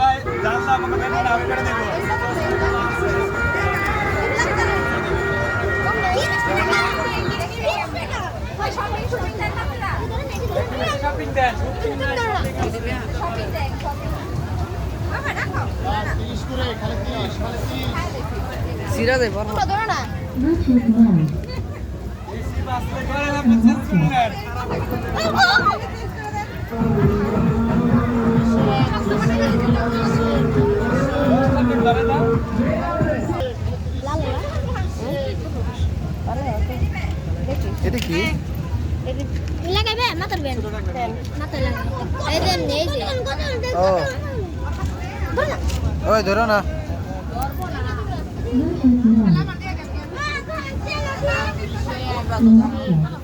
ভাই জানলাম দেবো না। করে দাও এটা কি? লাগাইবে? মাথার বেন মাথায় লাগাই এই দেন এই যে। ও। ওই ধরো না। Bluetooth mode. 不要。嗯